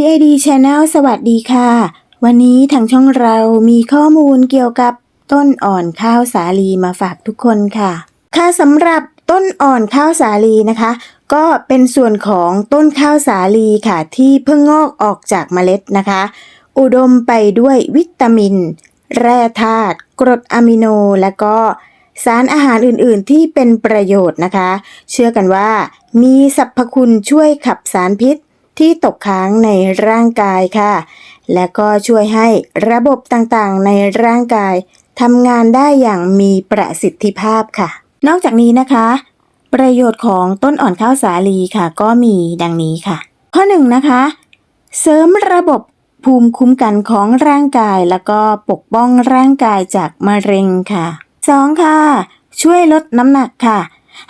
DAD Channel สวัสดีค่ะ วันนี้ทางช่องเรามีข้อมูลเกี่ยวกับต้นอ่อนข้าวสาลีมาฝากทุกคนค่ะ ค่ะสำหรับต้นอ่อนข้าวสาลีนะคะ ก็เป็นส่วนของต้นข้าวสาลีค่ะ ที่เพิ่งงอกออกจากเมล็ดนะคะ อุดมไปด้วยวิตามิน แร่ธาตุกรดอะมิโน และก็สารอาหารอื่นๆ ที่เป็นประโยชน์นะคะ เชื่อกันว่ามีสรรพคุณช่วยขับสารพิษ ที่ตกค้างในร่างกายค่ะ และก็ช่วยให้ระบบต่างๆ ในร่างกายทำงานได้อย่างมีประสิทธิภาพค่ะ นอกจากนี้นะคะ ประโยชน์ของต้นอ่อนข้าวสาลีค่ะ ก็มีดังนี้ค่ะ ข้อหนึ่งนะคะ เสริมระบบภูมิคุ้มกันของร่างกายแล้วก็ปกป้องร่างกายจากมะเร็งค่ะ 2. ค่ะ ช่วยลดน้ำหนักค่ะ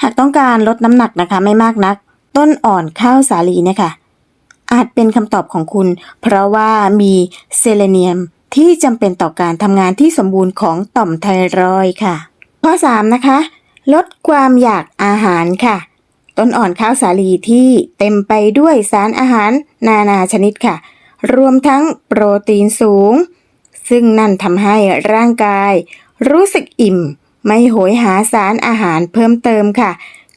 หากต้องการลดน้ำหนักนะคะไม่มากนัก ต้นอ่อนข้าวสาลีเนี่ยค่ะ อาจเป็นคำตอบของคุณ เพราะว่ามีเซเลเนียมที่จำเป็นต่อการทำงานที่สมบูรณ์ของต่อมไทรอยค่ะ ข้อ 3 นะคะ ลดความอยากอาหารค่ะ ต้นอ่อนข้าวสาลีที่เต็มไปด้วยสารอาหารนานาชนิดค่ะ รวมทั้งโปรตีนสูง ซึ่งนั่นทำให้ร่างกาย รู้สึกอิ่ม ไม่โหยหาสารอาหารเพิ่มเติมค่ะ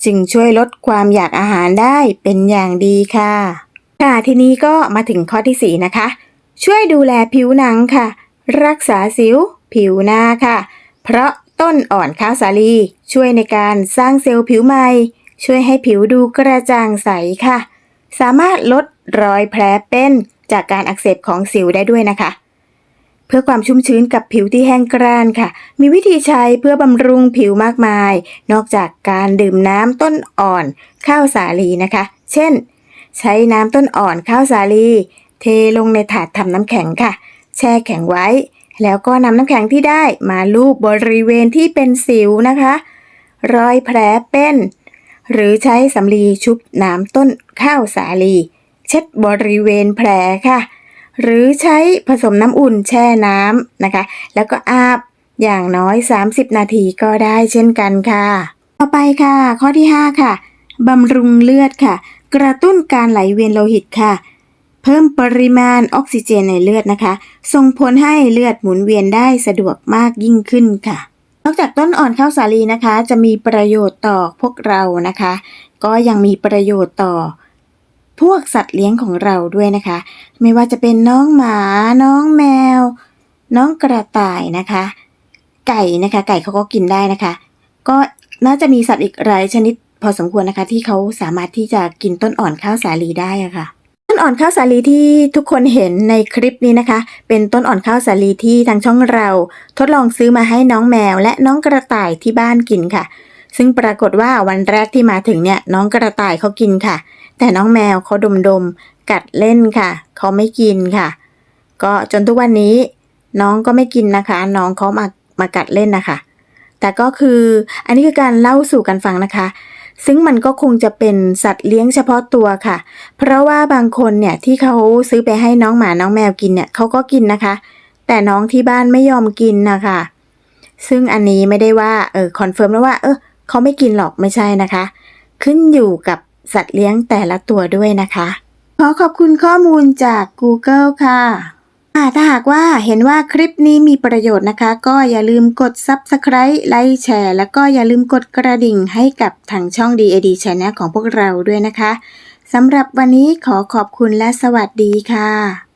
จึงช่วยลดความอยากอาหารได้เป็นอย่างดีค่ะ ค่ะทีนี้ก็มาถึงข้อที่ 4 นะคะ ช่วยดูแลผิวหนังค่ะ รักษาสิว ผิวหน้าค่ะ เพราะต้นอ่อนข้าวสาลี ช่วยในการสร้างเซลล์ผิวใหม่ ช่วยให้ผิวดูกระจ่างใสค่ะ สามารถลดรอยแผลเป็นจากการอักเสบของสิวได้ด้วยนะคะ เพื่อความชุ่มชื้นกับผิวที่แห้งกร้านค่ะ มีวิธีใช้เพื่อบำรุงผิวมากมาย นอกจากการดื่มน้ำต้นอ่อนข้าวสาลีนะคะ เช่น ใช้น้ำต้นอ่อนข้าวสาลี เทลงในถาดทำน้ำแข็งค่ะ แช่แข็งไว้ แล้วก็นำน้ำแข็งที่ได้มาลูบบริเวณที่เป็นสิวนะคะ รอยแผลเป็น หรือใช้สำลีชุบน้ำต้นข้าวสาลี เช็ดบริเวณแผลค่ะ หรือใช้ผสมน้ำอุ่นแช่น้ำนะคะ แล้วก็อาบอย่างน้อย 30 นาทีก็ได้เช่นกันค่ะ ต่อไปค่ะ ข้อที่ 5 ค่ะบำรุงเลือดค่ะ กระตุ้นการไหลเวียนโลหิตค่ะ เพิ่มปริมาณออกซิเจนในเลือดนะคะ ส่งผลให้เลือดหมุนเวียนได้สะดวกมากยิ่งขึ้นค่ะ นอกจากต้นอ่อนข้าวสาลีนะคะ จะมีประโยชน์ต่อพวกเรานะคะ ก็ยังมีประโยชน์ต่อพวกสัตว์เลี้ยงของเราด้วยนะคะ ไม่ว่าจะเป็นน้องหมา น้องแมว น้องกระต่ายนะคะ ไก่นะคะ ไก่เขาก็กินได้นะคะ ก็น่าจะมีสัตว์อีกหลายชนิด พอสมควรนะคะ ที่เขาสามารถที่จะกินต้นอ่อนข้าวสาลีได้ะค่ะ ต้นอ่อนข้าวสาลีที่ทุกคนเห็นในคลิปนี้นะคะ เป็นต้นอ่อนข้าวสาลีที่ทางช่องเรา ทดลองซื้อมาให้น้องแมว และน้องกระต่ายที่บ้านกินค่ะ ซึ่งปรากฏว่าวันแรกที่มาถึงเนี่ยน้องกระต่ายเขากินค่ะ แต่น้องแมวเขาดมๆกัดเล่นค่ะเขาไม่กินค่ะ ก็จนทุกวันนี้ น้องก็ไม่กินนะคะ น้องเขามามากัดเล่นนะคะ แต่ก็คืออันนี้คือการเล่าสู่กันฟังนะคะ ซึ่งมันก็คงจะเป็นสัตว์เลี้ยงเฉพาะตัวค่ะ เพราะว่าบางคนเนี่ยที่เขาซื้อไปให้น้องหมาน้องแมวกินเนี่ยเขาก็กินนะคะ แต่น้องที่บ้านไม่ยอมกินนะคะซึ่งอันนี้ไม่ได้ว่าเออคอนเฟิร์มแล้วว่าเออเขาไม่กินหรอกไม่ใช่นะคะ ขึ้นอยู่กับสัตว์เลี้ยงแต่ละตัวด้วยนะคะ ขอขอบคุณข้อมูลจาก Google ค่ะ ถ้าหากว่าเห็นว่าคลิปนี้มีประโยชน์นะคะ ก็อย่าลืมกด Subscribe ไลค์แชร์ แล้วก็อย่าลืมกดกระดิ่งให้กับทางช่อง DAD Channel ของพวกเราด้วยนะคะสำหรับวันนี้ขอขอบคุณและสวัสดีค่ะ